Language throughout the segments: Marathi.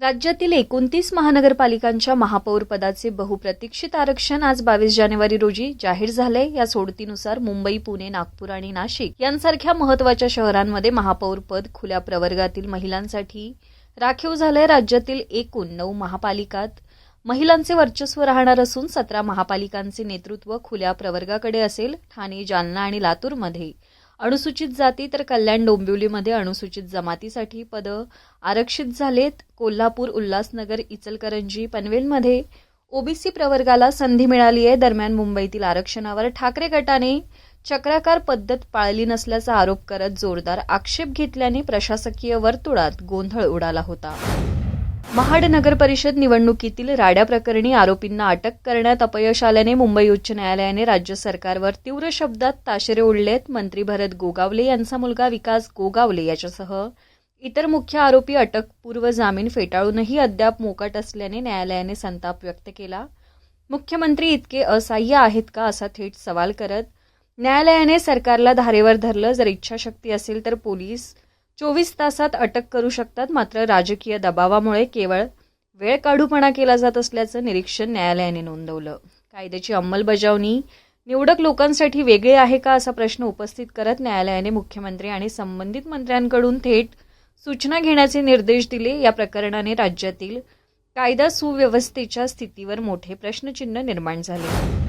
राज्यातील एकोणतीस महानगरपालिकांच्या महापौर पदाचे बहुप्रतीक्षित आरक्षण आज बावीस जानेवारी रोजी जाहीर झाले या सोडतीनुसार मुंबई पुणे नागपूर आणि नाशिक यांसारख्या महत्त्वाच्या शहरांमध्ये महापौर पद खुल्या प्रवर्गातील महिलांसाठी राखीव झालंय. राज्यातील एकूण नऊ महापालिकात महिलांचे वर्चस्व राहणार असून सतरा महापालिकांचे नेतृत्व खुल्या प्रवर्गाकडे असेल. ठाणे जालना आणि लातूरमध्ये अनुसूचित जाती तर कल्याण डोंबिवलीमध्ये अनुसूचित जमातीसाठी पदं आरक्षित झालेत. कोल्हापूर उल्हासनगर इचलकरंजी पनवेलमध्ये ओबीसी प्रवर्गाला संधी मिळाली आहे. दरम्यान मुंबईतील आरक्षणावर ठाकरे गटाने चक्राकार पद्धत पाळली नसल्याचा आरोप करत जोरदार आक्षेप घेतल्याने प्रशासकीय वर्तुळात गोंधळ उडाला होता. महाड नगर परिषद निवडणुकीतील राड्या प्रकरणी आरोपींना अटक करण्यात अपयश आल्याने मुंबई उच्च न्यायालयाने राज्य सरकारवर तीव्र शब्दात ताशेरे ओढलेत. मंत्री भरत गोगावले यांचा मुलगा विकास गोगावले याच्यासह इतर मुख्य आरोपी अटकपूर्व जामीन फेटाळूनही अद्याप मोकाट असल्याने न्यायालयाने संताप व्यक्त केला. मुख्यमंत्री इतके असहाय्य आहेत का असा थेट सवाल करत न्यायालयाने सरकारला धारेवर धरलं. जर इच्छाशक्ती असेल तर पोलीस चोवीस तासात अटक करू शकतात मात्र राजकीय दबावामुळे केवळ वेळ काढूपणा केला जात असल्याचं निरीक्षण न्यायालयाने नोंदवलं. कायद्याची अंमलबजावणी निवडक लोकांसाठी वेगळी आहे का असा प्रश्न उपस्थित करत न्यायालयाने मुख्यमंत्री आणि संबंधित मंत्र्यांकडून थेट सूचना घेण्याचे निर्देश दिले. या प्रकरणाने राज्यातील कायदा सुव्यवस्थेच्या स्थितीवर मोठे प्रश्नचिन्ह निर्माण झाले.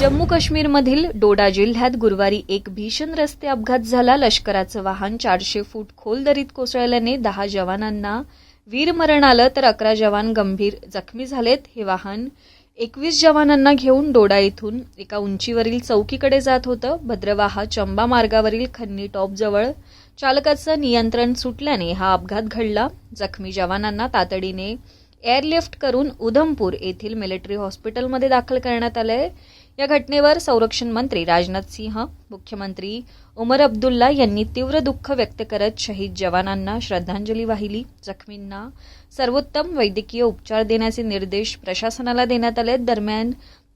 जम्मू काश्मीरमधील डोडा जिल्ह्यात गुरुवारी एक भीषण रस्ते अपघात झाला. लष्कराचं वाहन चारशे फूट खोल दरीत कोसळल्याने दहा जवानांना वीरमरण आलं तर अकरा जवान गंभीर जखमी झालेत. हे वाहन एकवीस जवानांना घेऊन डोडा इथून एका उंचीवरील चौकीकडे जात होतं. भद्रवाहा चंबा मार्गावरील खन्नी टॉपजवळ चालकाचं नियंत्रण सुटल्याने हा अपघात घडला. जखमी जवानांना तातडीने एअरलिफ्ट करून उधमपूर येथील मिलिटरी हॉस्पिटलमध्ये दाखल करण्यात आलंय. या घटनेवर संरक्षण मंत्री राजनाथ सिंह मुख्यमंत्री उमर अब्दुल्ला यांनी तीव्र दुःख व्यक्त करत शहीद जवानांना श्रद्धांजली वाहिली. जखमींना सर्वोत्तम वैद्यकीय उपचार देण्याचे निर्देश प्रशासनाला देण्यात आले. दरम्यान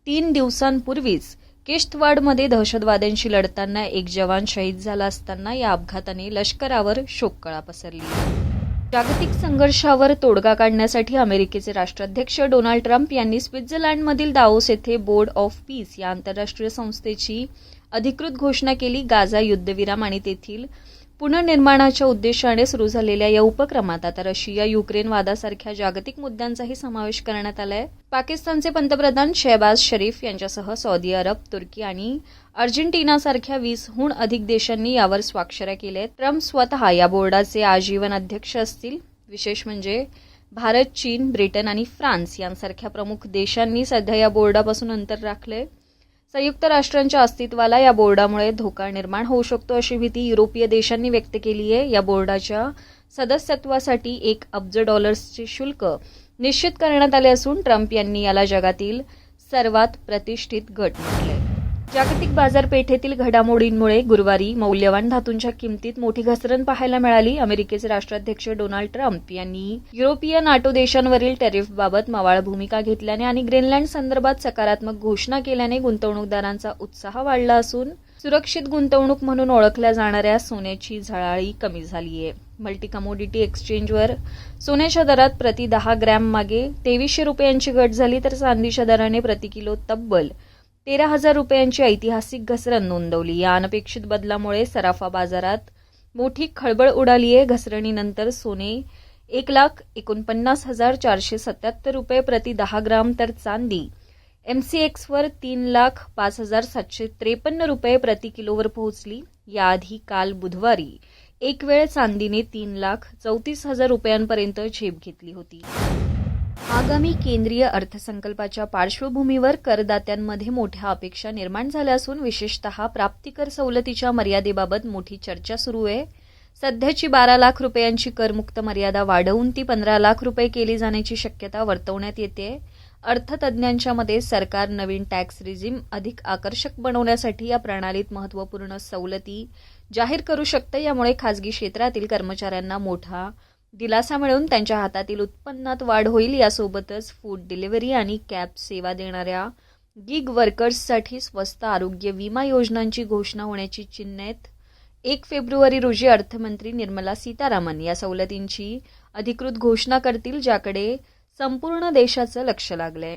तीन दिवसांपूर्वीच किश्तवाडमध्ये दहशतवाद्यांशी लढताना एक जवान शहीद झाला असताना या अपघाताने लष्करावर शोककळा पसरली. जागतिक संघर्षावर तोडगा काढण्यासाठी अमेरिकेचे राष्ट्राध्यक्ष डोनाल्ड ट्रम्प यांनी स्वित्झर्लंडमधील दाओस येथे बोर्ड ऑफ पीस या आंतरराष्ट्रीय संस्थेची अधिकृत घोषणा केली. गाझा युद्धविराम आणि तेथील पुनर्निर्माणाच्या उद्देशाने सुरू झालेल्या या उपक्रमात आता रशिया युक्रेन वादासारख्या जागतिक मुद्द्यांचाही समावेश करण्यात आलाय. पाकिस्तानचे पंतप्रधान शहबाज शरीफ यांच्यासह सौदी अरब तुर्की आणि अर्जेंटिनासारख्या वीसहून अधिक देशांनी यावर स्वाक्षऱ्या केल्या आहेत. ट्रम्प स्वतः या बोर्डाचे आजीवन अध्यक्ष असतील. विशेष म्हणजे भारत चीन ब्रिटन आणि फ्रान्स यांसारख्या प्रमुख देशांनी सध्या या बोर्डापासून अंतर राखले संयुक्त राष्ट्रांच्या अस्तित्वाला या बोर्डामुळे धोका निर्माण होऊ शकतो अशी भीती युरोपीय देशांनी व्यक्त केली आहे. या बोर्डाच्या सदस्यत्वासाठी एक अब्ज डॉलर्सचे शुल्क निश्चित करण्यात आले असून ट्रम्प यांनी याला जगातील सर्वात प्रतिष्ठित गट म्हटले जागतिक बाजारपेठेतील घडामोडींमुळे गुरुवारी मौल्यवान धातूंच्या किमतीत मोठी घसरण पाहायला मिळाली. अमेरिकेचे राष्ट्राध्यक्ष डोनाल्ड ट्रम्प यांनी युरोपीय नाटो देशांवरील टॅरिफबाबत मवाळ भूमिका घेतल्याने आणि ग्रीनलँड संदर्भात सकारात्मक घोषणा केल्याने गुंतवणूकदारांचा उत्साह वाढला असून सुरक्षित गुंतवणूक म्हणून ओळखल्या जाणाऱ्या सोन्याची झळाळी कमी झाली आहे मल्टी कमोडिटी एक्सचेंजवर सोन्याच्या दरात प्रति दहा ग्रॅम मागे तेवीसशे रुपयांची घट झाली तर चांदीच्या दराने प्रति किलो तब्बल तेरा हजार रुपयांची ऐतिहासिक घसरण नोंदवली. या अनपेक्षित बदलामुळे सराफा बाजारात मोठी खळबळ उडाली आहे घसरणीनंतर सोने एक लाख एकोणपन्नास हजार चारशे सत्याहत्तर रुपये प्रति दहा ग्राम तर चांदी. एमसीएक्सवर तीन लाख पाच हजार सातशे त्रेपन्न रुपये प्रति किलोवर पोहोचली. याआधी काल बुधवारी एक वेळ चांदीने तीन लाख चौतीस हजार रुपयांपर्यंत झेप घेतली होती. आगामी केंद्रीय अर्थसंकल्पाच्या पार्श्वभूमीवर करदात्यांमध्ये मोठ्या अपेक्षा निर्माण झाल्या असून विशेषतः प्राप्तिकर सवलतीच्या मर्यादेबाबत मोठी चर्चा सुरू आहे. सध्याची बारा लाख रुपयांची करमुक्त मर्यादा वाढवून ती पंधरा लाख रुपये केली जाण्याची शक्यता वर्तवण्यात येते. अर्थतज्ज्ञांच्या मते सरकार नवीन टॅक्स रिझिम अधिक आकर्षक बनवण्यासाठी या प्रणालीत महत्त्वपूर्ण सवलती जाहीर करू शकते यामुळे खासगी क्षेत्रातील कर्मचाऱ्यांना मोठा दिलासा मिळून त्यांच्या हातातील उत्पन्नात वाढ होईल. यासोबतच फूड डिलिव्हरी आणि कॅब सेवा देणाऱ्या गिग वर्कर्ससाठी स्वस्त आरोग्य विमा योजनांची घोषणा होण्याची चिन्ह आहेत एक फेब्रुवारी रोजी अर्थमंत्री निर्मला सीतारामन या सवलतींची अधिकृत घोषणा करतील ज्याकडे संपूर्ण देशाचं लक्ष लागलंय.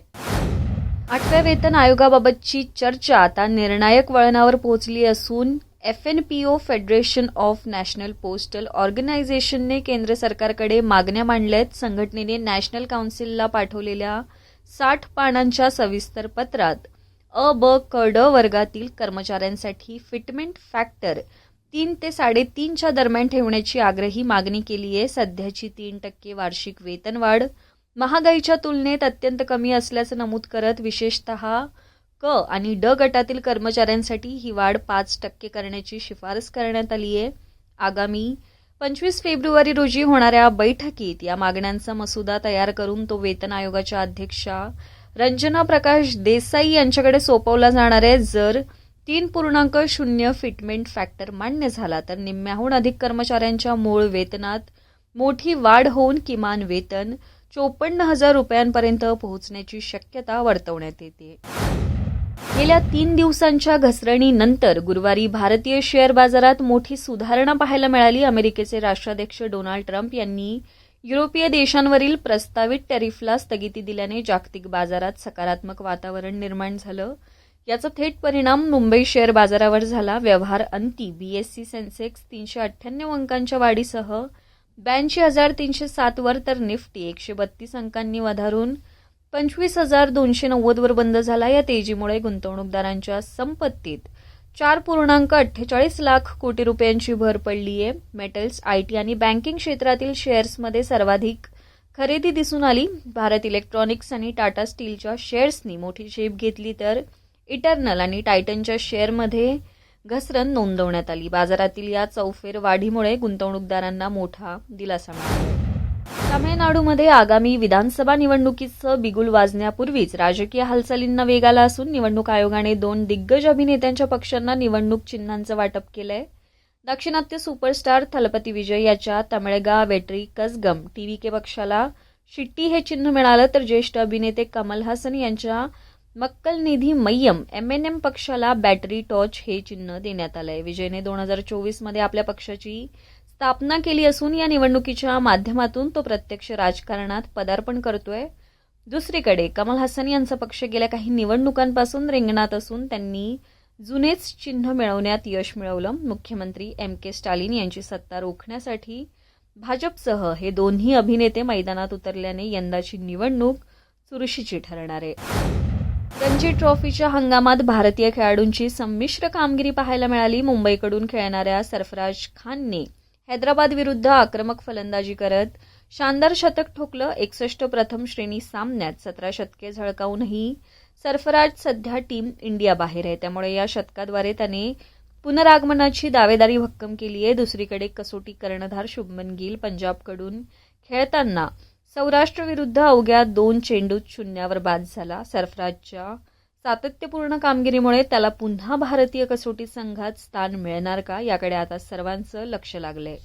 आठव्या वेतन आयोगाबाबतची चर्चा आता निर्णायक वळणावर पोहोचली असून F N P O federation of national postal ऑर्गनायझेशनने केंद्र सरकारकडे मागण्या मांडल्यात. संघटनेने नॅशनल काउन्सिलला पाठवलेल्या साठ पानांच्या सविस्तर पत्रात अ ब क ड वर्गातील कर्मचाऱ्यांसाठी फिटमेंट फॅक्टर तीन ते साडेतीनच्या दरम्यान ठेवण्याची आग्रही मागणी केली आहे. सध्याची तीन टक्के वार्षिक वेतनवाढ महागाईच्या तुलनेत अत्यंत कमी असल्याचं नमूद करत विशेषतः क आणि ड गटातील कर्मचाऱ्यांसाठी ही वाढ पाच टक्के करण्याची शिफारस करण्यात आली आहे. आगामी पंचवीस फेब्रुवारी रोजी होणाऱ्या बैठकीत या मागण्यांचा मसुदा तयार करून तो वेतन आयोगाच्या अध्यक्षा रंजना प्रकाश देसाई यांच्याकडे सोपवला जाणार आहे. जर तीन पूर्णांक शून्य फिटमेंट फॅक्टर मान्य झाला तर निम्म्याहून अधिक कर्मचाऱ्यांच्या मूळ वेतनात मोठी वाढ होऊन किमान वेतन चोपन्न हजार रुपयांपर्यंत पोहोचण्याची शक्यता वर्तवण्यात येते. गेल्या तीन दिवसांच्या घसरणीनंतर गुरुवारी भारतीय शेअर बाजारात मोठी सुधारणा पाहायला मिळाली. अमेरिकेचे राष्ट्राध्यक्ष डोनाल्ड ट्रम्प यांनी युरोपीय देशांवरील प्रस्तावित टॅरिफला स्थगिती दिल्याने जागतिक बाजारात सकारात्मक वातावरण निर्माण झालं. याचा थेट परिणाम मुंबई शेअर बाजारावर झाला. व्यवहार अंती बीएससी सेन्सेक्स तीनशे अठ्ठ्याण्णव अंकांच्या वाढीसह ब्याऐंशी हजार तीनशे सातवर तर निफ्टी एकशे बत्तीस अंकांनी वधारून पंचवीस हजार दोनशे नव्वदवर बंद झाला. या तेजीमुळे गुंतवणूकदारांच्या संपत्तीत चार पूर्णांक अठ्ठेचाळीस लाख कोटी रुपयांची भर पडली आहे. मेटल्स आयटी आणि बँकिंग क्षेत्रातील शेअर्समध्ये सर्वाधिक खरेदी दिसून आली. भारत इलेक्ट्रॉनिक्स आणि टाटा स्टीलच्या शेअर्सनी मोठी झेप घेतली तर इटर्नल आणि टायटनच्या शेअरमध्ये घसरण नोंदवण्यात आली. बाजारातील या चौफेर वाढीमुळे गुंतवणूकदारांना मोठा दिलासा मिळाला. तामिळनाडूमध्ये आगामी विधानसभा निवडणुकीचं बिगुल वाजण्यापूर्वीच राजकीय हालचालींना वेग आला असून निवडणूक आयोगाने दोन दिग्गज अभिनेत्यांच्या पक्षांना निवडणूक चिन्हांचं वाटप केलंय. दाक्षिणात्य सुपरस्टार थलपती विजय याच्या तमिळगा वेटरी कसगम टीव्हीके पक्षाला शिट्टी हे चिन्ह मिळालं तर ज्येष्ठ अभिनेते कमल हसन यांच्या मक्कल निधी मय्यम एम पक्षाला बॅटरी टॉर्च हे चिन्ह देण्यात आलंय. विजयने दोन हजार चोवीसमध्ये आपल्या पक्षाची स्थापना केली असून या निवडणुकीच्या माध्यमातून तो प्रत्यक्ष राजकारणात पदार्पण करतोय. दुसरीकडे कमल हसन यांचा पक्ष गेल्या काही निवडणुकांपासून रिंगणात असून त्यांनी जुनेच चिन्ह मिळवण्यात यश मिळवलं. मुख्यमंत्री एम के स्टालिन यांची सत्ता रोखण्यासाठी भाजपसह हे दोन्ही अभिनेते मैदानात उतरल्याने यंदाची निवडणूक चुरशीची ठरणार आहे. रणजी ट्रॉफीच्या हंगामात भारतीय खेळाडूंची संमिश्र कामगिरी पाहायला मिळाली. मुंबईकडून खेळणाऱ्या सरफराज खानने हैदराबाद विरुद्ध आक्रमक फलंदाजी करत शानदार शतक ठोकलं एकसष्ट प्रथम श्रेणी सामन्यात. सतरा शतके झळकावूनही सरफराज सध्या टीम इंडिया बाहेर आहे. त्यामुळे या शतकाद्वारे त्याने पुनरागमनाची दावेदारी भक्कम केली आहे. दुसरीकडे कसोटी कर्णधार शुभमन गिल पंजाबकडून खेळताना सौराष्ट्र विरुद्ध अवघ्या दोन चेंडूत शून्यावर बाद झाला. सरफराजच्या सातत्यपूर्ण कामगिरीमुळे त्याला पुन्हा भारतीय कसोटी संघात स्थान मिळणार का याकडे आता सर्वांचं लक्ष लागलंय.